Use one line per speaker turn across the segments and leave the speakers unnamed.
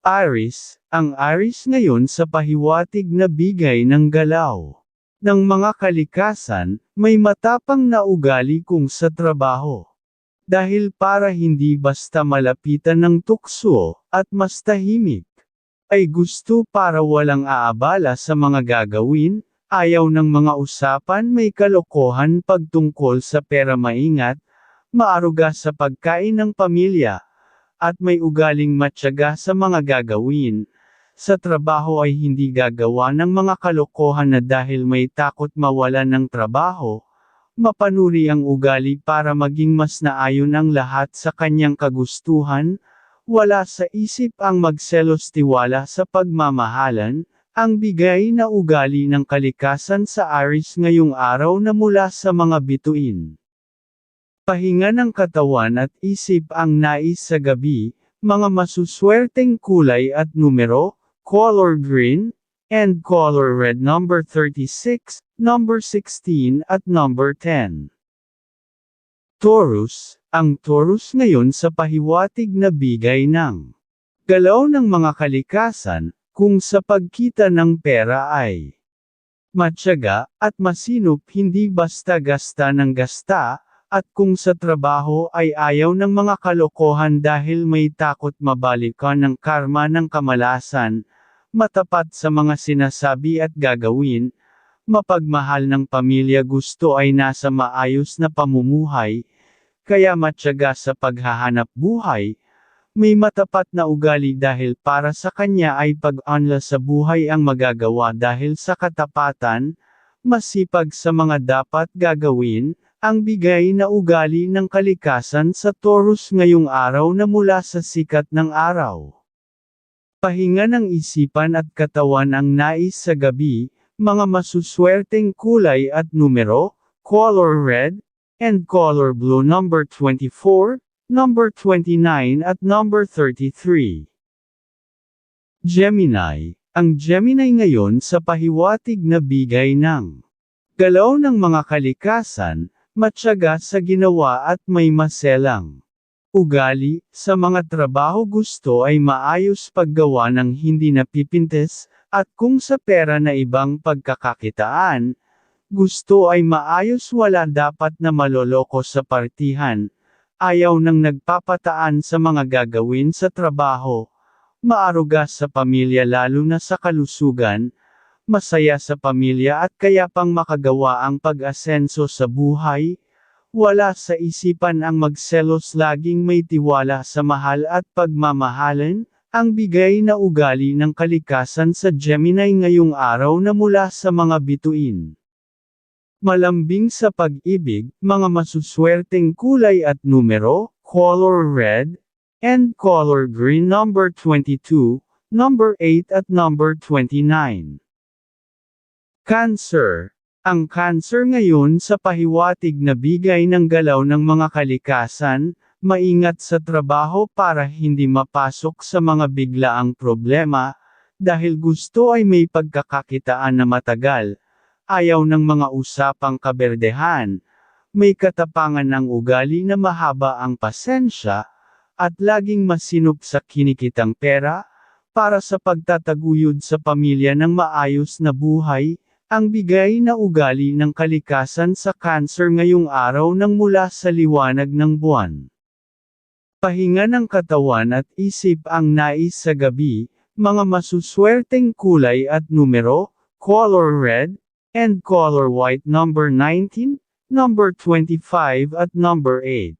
Aris, ang Aris ngayon sa pahiwatig na bigay ng galaw. Ng mga kalikasan, may matapang na ugali kung sa trabaho. Dahil para hindi basta malapitan ng tukso, at mas tahimik. Ay gusto para walang aabala sa mga gagawin, ayaw ng mga usapan may kalokohan pagtungkol sa pera maingat, maaruga sa pagkain ng pamilya, at may ugaling matyaga sa mga gagawin. Sa trabaho ay hindi gagawa ng mga kalokohan na dahil may takot mawalan ng trabaho, mapanuri ang ugali para maging mas naayon ang lahat sa kanyang kagustuhan, wala sa isip ang magselos tiwala sa pagmamahalan, ang bigay na ugali ng kalikasan sa Aris ngayong araw na mula sa mga bituin. Pahinga ng katawan at isip ang nais sa gabi, mga masuswerteng kulay at numero, color green, and color red number 36, number 16 at number 10. Taurus, ang Taurus ngayon sa pahiwatig na bigay ng galaw ng mga kalikasan, kung sa pagkita ng pera ay matyaga, at masinop hindi basta gasta ng gasta, at kung sa trabaho ay ayaw ng mga kalokohan dahil may takot mabalikan ng karma ng kamalasan, matapat sa mga sinasabi at gagawin, mapagmahal ng pamilya gusto ay nasa maayos na pamumuhay, kaya matyaga sa paghahanap buhay, may matapat na ugali dahil para sa kanya ay pag-unla sa buhay ang magagawa dahil sa katapatan, masipag sa mga dapat gagawin, ang bigay na ugali ng kalikasan sa Taurus ngayong araw na mula sa sikat ng araw. Pahinga ng isipan at katawan ang nais sa gabi, mga masuswerteng kulay at numero, color red, and color blue number 24, number 29 at number 33. Gemini, ang Gemini ngayon sa pahiwatig na bigay ng galaw ng mga kalikasan, matyaga sa ginawa at may maselang. Ugali, sa mga trabaho gusto ay maayos paggawa ng hindi napipintes, at kung sa pera na ibang pagkakakitaan, gusto ay maayos wala dapat na maloloko sa partihan, ayaw nang nagpapataan sa mga gagawin sa trabaho, maaruga sa pamilya lalo na sa kalusugan, masaya sa pamilya at kaya pang makagawa ang pag-asenso sa buhay, wala sa isipan ang magselos laging may tiwala sa mahal at pagmamahalan, ang bigay na ugali ng kalikasan sa Gemini ngayong araw na mula sa mga bituin. Malambing sa pag-ibig, mga masuswerteng kulay at numero, color red, and color green number 22, number 8 at number 29. Cancer. Ang cancer ngayon sa pahiwatig na bigay ng galaw ng mga kalikasan, maingat sa trabaho para hindi mapasok sa mga biglaang problema, dahil gusto ay may pagkakakitaan na matagal, ayaw ng mga usapang kaberdehan, may katapangan ng ugali na mahaba ang pasensya, at laging masinop sa kinikitang pera, para sa pagtataguyod sa pamilya ng maayos na buhay, ang bigay na ugali ng kalikasan sa cancer ngayong araw nang mula sa liwanag ng buwan. Pahinga ng katawan at isip ang nais sa gabi, mga masuswerteng kulay at numero, color red, and color white number 19, number 25 at number 8.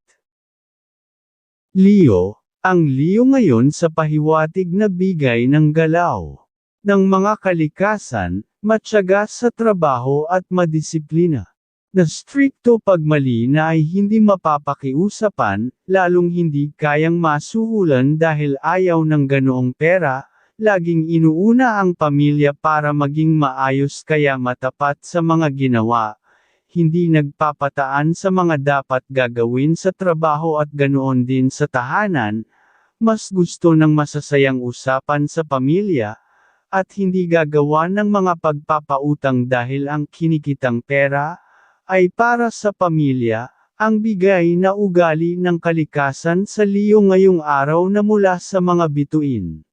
Leo, ang Leo ngayon sa pahiwatig na bigay ng galaw ng mga kalikasan, matyaga sa trabaho at madisiplina. Na strikto pagmali na ay hindi mapapakiusapan, lalong hindi kayang masuhulan dahil ayaw ng ganoong pera, laging inuuna ang pamilya para maging maayos kaya matapat sa mga ginawa, hindi nagpapataan sa mga dapat gagawin sa trabaho at ganoon din sa tahanan, mas gusto ng masasayang usapan sa pamilya, at hindi gagawa ng mga pagpapautang dahil ang kinikitang pera, ay para sa pamilya, ang bigay na ugali ng kalikasan sa Leo ngayong araw na mula sa mga bituin.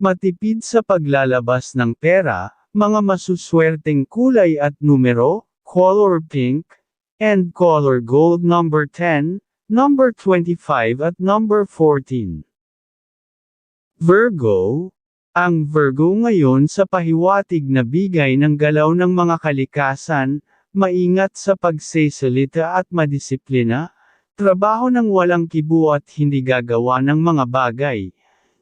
Matipid sa paglalabas ng pera, mga masuswerteng kulay at numero, color pink, and color gold number 10, number 25 at number 14. Virgo, ang Virgo ngayon sa pahiwatig na bigay ng galaw ng mga kalikasan, maingat sa pagsesalita at madisiplina, trabaho ng walang kibo at hindi gagawa ng mga bagay,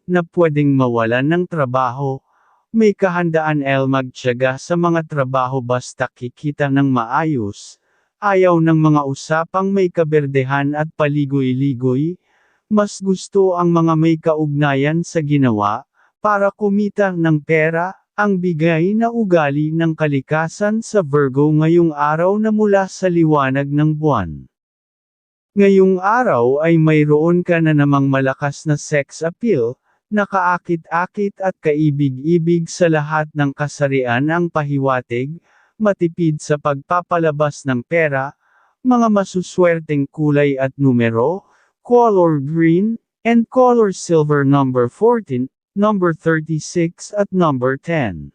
na pwedeng mawalan ng trabaho, may kahandaan el magtyaga sa mga trabaho basta kikita ng maayos, ayaw ng mga usapang may kaberdehan at paligoy-ligoy, mas gusto ang mga may kaugnayan sa ginawa, para kumita ng pera, ang bigay na ugali ng kalikasan sa Virgo ngayong araw na mula sa liwanag ng buwan. Ngayong araw ay mayroon ka na namang malakas na sex appeal, nakaakit-akit at kaibig-ibig sa lahat ng kasarian ang pahiwatig, matipid sa pagpapalabas ng pera, mga masuswerteng kulay at numero, color green, and color silver number 14, number 36 at number 10.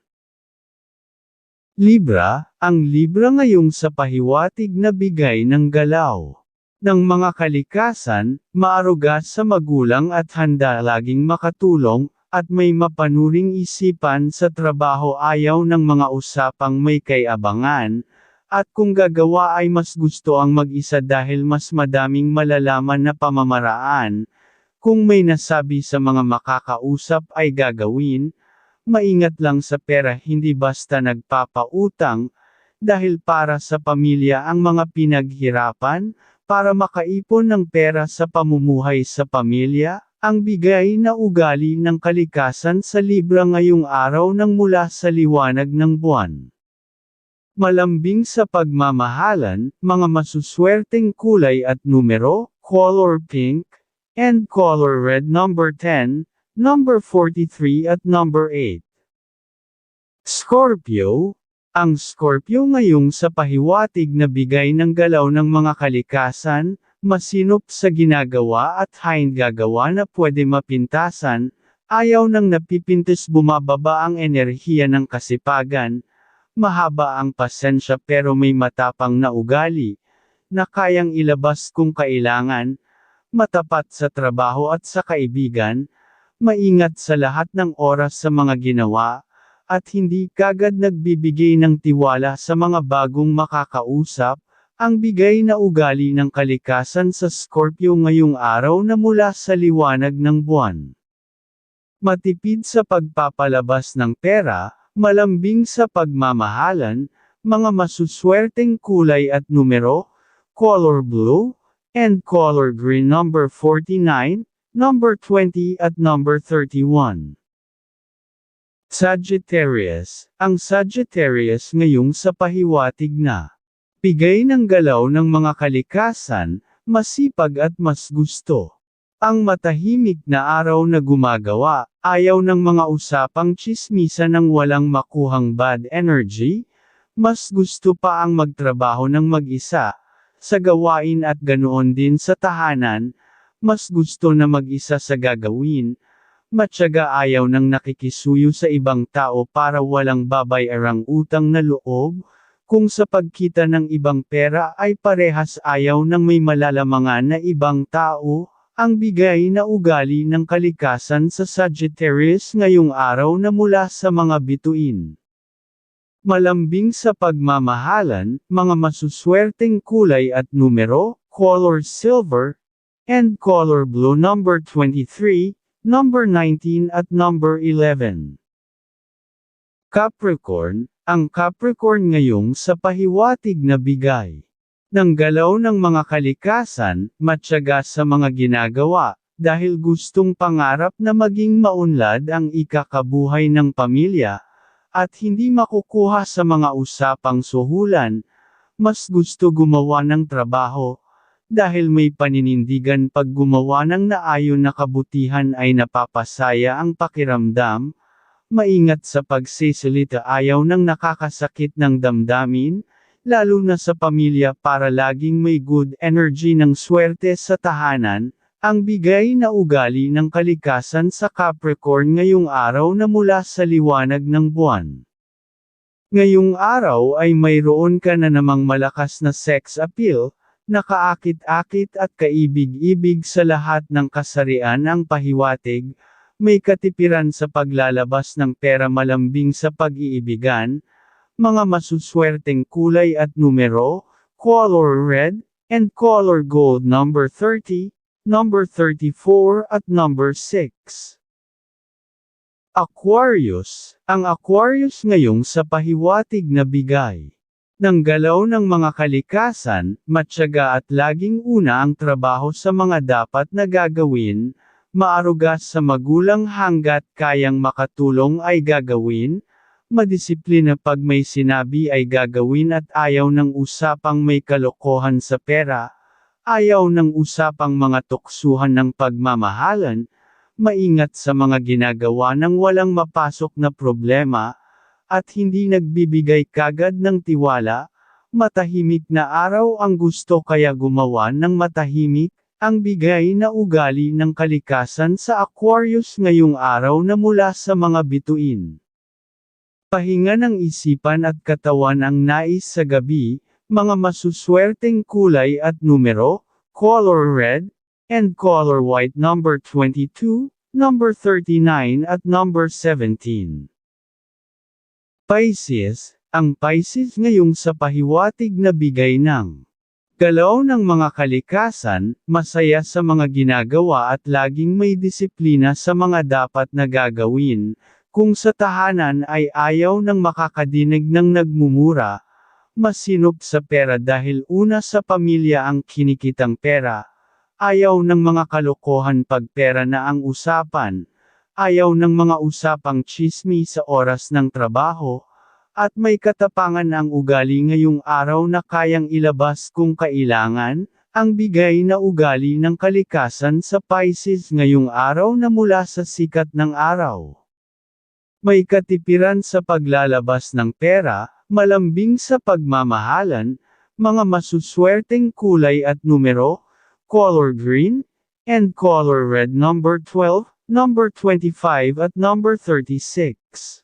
Libra, ang Libra ngayong sa pahiwatig na bigay ng galaw ng mga kalikasan, maaruga sa magulang at handa laging makatulong, at may mapanuring isipan sa trabaho ayaw ng mga usapang may kayabangan, at kung gagawa ay mas gusto ang mag-isa dahil mas madaming malalaman na pamamaraan, kung may nasabi sa mga makakausap ay gagawin, maingat lang sa pera hindi basta nagpapautang, dahil para sa pamilya ang mga pinaghirapan, para makaipon ng pera sa pamumuhay sa pamilya, ang bigay na ugali ng kalikasan sa Libra ngayong araw ng mula sa liwanag ng buwan. Malambing sa pagmamahalan, mga masuswerteng kulay at numero, color pink, and color red number 10, number 43 at number 8. Scorpio, ang Scorpio ngayong sa pahiwatig na bigay ng galaw ng mga kalikasan, masinop sa ginagawa at hain gagawa na pwede mapintasan, ayaw nang napipintis bumababa ang enerhiya ng kasipagan, mahaba ang pasensya pero may matapang na ugali, na kayang ilabas kung kailangan, matapat sa trabaho at sa kaibigan, maingat sa lahat ng oras sa mga ginawa, at hindi kagad nagbibigay ng tiwala sa mga bagong makakausap, ang bigay na ugali ng kalikasan sa Scorpio ngayong araw na mula sa liwanag ng buwan. Matipid sa pagpapalabas ng pera, malambing sa pagmamahalan, mga masuswerteng kulay at numero, color blue, and color green number 49, number 20 at number 31. Sagittarius, ang Sagittarius ngayong sa pahiwatig na Bigay ng galaw ng mga kalikasan, masipag at mas gusto. Ang matahimik na araw na gumagawa, ayaw ng mga usapang chismisa ng walang makuhang bad energy, mas gusto pa ang magtrabaho ng mag-isa, sa gawain at ganoon din sa tahanan, mas gusto na mag-isa sa gagawin, matyaga ayaw ng nakikisuyo sa ibang tao para walang babayarang utang na loob, kung sa pagkita ng ibang pera ay parehas ayaw ng may malalamangan na ibang tao, ang bigay na ugali ng kalikasan sa Sagittarius ngayong araw na mula sa mga bituin. Malambing sa pagmamahalan, mga masuswerteng kulay at numero, color silver, and color blue number 23, number 19 at number 11. Capricorn, ang Capricorn ngayong sa pahiwatig na bigay ng galaw ng mga kalikasan, matyaga sa mga ginagawa, dahil gustong pangarap na maging maunlad ang ikakabuhay ng pamilya, at hindi makukuha sa mga usapang suhulan, mas gusto gumawa ng trabaho, dahil may paninindigan pag gumawa ng naayon na kabutihan ay napapasaya ang pakiramdam, maingat sa pagsisilita ayaw ng nakakasakit ng damdamin, lalo na sa pamilya para laging may good energy ng swerte sa tahanan, Ang bigay na ugali ng kalikasan sa Capricorn ngayong araw na mula sa liwanag ng buwan. Ngayong araw ay mayroon ka na namang malakas na sex appeal, nakaakit-akit at kaibig-ibig sa lahat ng kasarian ang pahiwatig, may katipiran sa paglalabas ng pera malambing sa pag-iibigan, mga masuswerteng kulay at numero, color red, and color gold number 30, number 34 at number 6. Aquarius, ang Aquarius ngayong sa pahiwatig na bigay. Ng galaw ng mga kalikasan, matyaga at laging una ang trabaho sa mga dapat na gagawin, maaruga sa magulang hanggat kayang makatulong ay gagawin, madisiplina pag may sinabi ay gagawin at ayaw ng usapang may kalokohan sa pera, Ayaw ng usapang mga tuksuhan ng pagmamahalan, maingat sa mga ginagawa ng walang mapasok na problema, at hindi nagbibigay kagad ng tiwala, matahimik na araw ang gusto kaya gumawa ng matahimik, ang bigay na ugali ng kalikasan sa Aquarius ngayong araw na mula sa mga bituin. Pahinga ng isipan at katawan ang nais sa gabi, mga masuswerteng kulay at numero, color red, and color white number 22, number 39 at number 17. Pisces, ang Pisces ngayong sa pahiwatig na bigay ng galaw ng mga kalikasan, masaya sa mga ginagawa at laging may disiplina sa mga dapat na gagawin, kung sa tahanan ay ayaw ng makakadinig ng nagmumura, Masinop sa pera dahil una sa pamilya ang kinikitang pera. Ayaw ng mga kalokohan pag pera na ang usapan. Ayaw ng mga usapang chismi sa oras ng trabaho. At may katapangan ang ugali ngayong araw na kayang ilabas kung kailangan, ang bigay na ugali ng kalikasan sa Pisces ngayong araw na mula sa sikat ng araw. May katipiran sa paglalabas ng pera, malambing sa pagmamahalan, mga masuswerteng kulay at numero, color green, and color red number 12, number 25 at number 36.